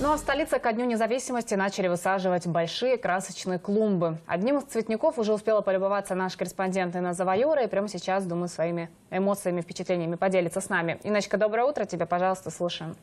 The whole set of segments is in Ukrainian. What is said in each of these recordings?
Ну а в столице ко Дню независимости начали высаживать большие красочные клумбы. Одним из цветников уже успела полюбоваться наш корреспондент Инна Завайора. И прямо сейчас, думаю, своими эмоциями, впечатлениями поделится с нами. Иночка, доброе утро тебе, пожалуйста, слушаем.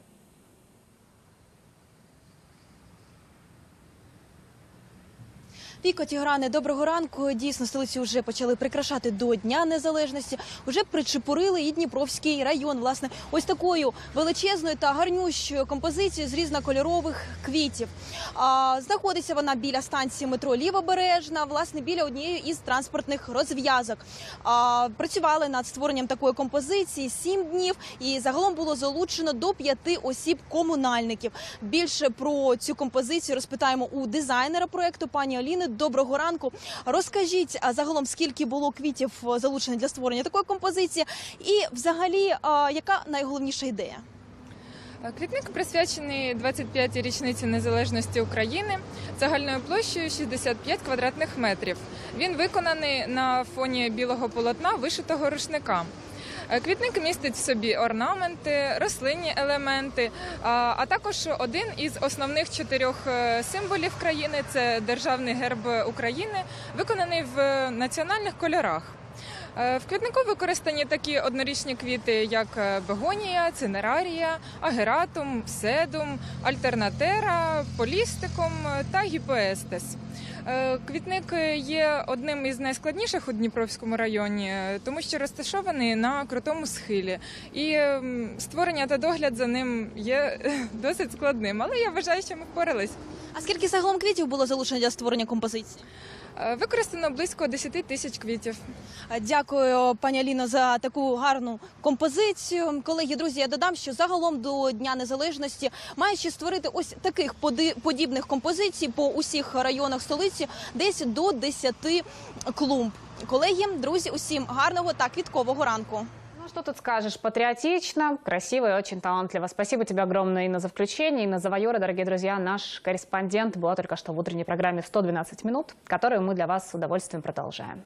Віко Тігране, доброго ранку. Дійсно, столицю вже почали прикрашати до Дня Незалежності. Уже причепурили і Дніпровський район. Власне, ось такою величезною та гарнющою композицією з різнокольорових квітів. А, знаходиться вона біля станції метро Лівобережна, власне, біля однієї із транспортних розв'язок. Працювали над створенням такої композиції сім днів, і загалом було залучено до п'яти осіб комунальників. Більше про цю композицію розпитаємо у дизайнера проекту пані Аліни. Доброго ранку. Розкажіть загалом скільки було квітів е, залучено для створення такої композиції, і взагалі, яка найголовніша ідея? Квітник присвячений 25-й річниці незалежності України загальною площею 65 квадратних метрів. Він виконаний на фоні білого полотна вишитого рушника. Е, Квітник містить в собі орнаменти, рослинні елементи, а а також один із основних чотирьох е, символів країни це державний герб України, виконаний в національних кольорах. Е, В квітнику використані такі однорічні квіти, як е, бегонія, цинерарія, агератум, седум, альтернатера, полістикум е, та гіпоестес. Квітник є одним із найскладніших у Дніпровському районі, тому що розташований на крутому схилі, і створення та догляд за ним є досить складним. Але я вважаю, що ми впорались. А скільки загалом квітів було залучено для створення композиції? Е, Використано близько 10 тисяч квітів. Дякую, пані Аліно, за таку гарну композицію. Колеги, друзі, я додам, що загалом до Дня Незалежності маючи створити ось таких подібних композицій по усіх районах столиці, десь до 10 клумб. Колеги, друзі, усім гарного та квіткового ранку. Что тут скажешь? Патриотично, красиво и очень талантливо. Спасибо тебе огромное, Инна, за включение. Инна Завайора, дорогие друзья, наш корреспондент была только что в утренней программе в 112 минут, которую мы для вас с удовольствием продолжаем.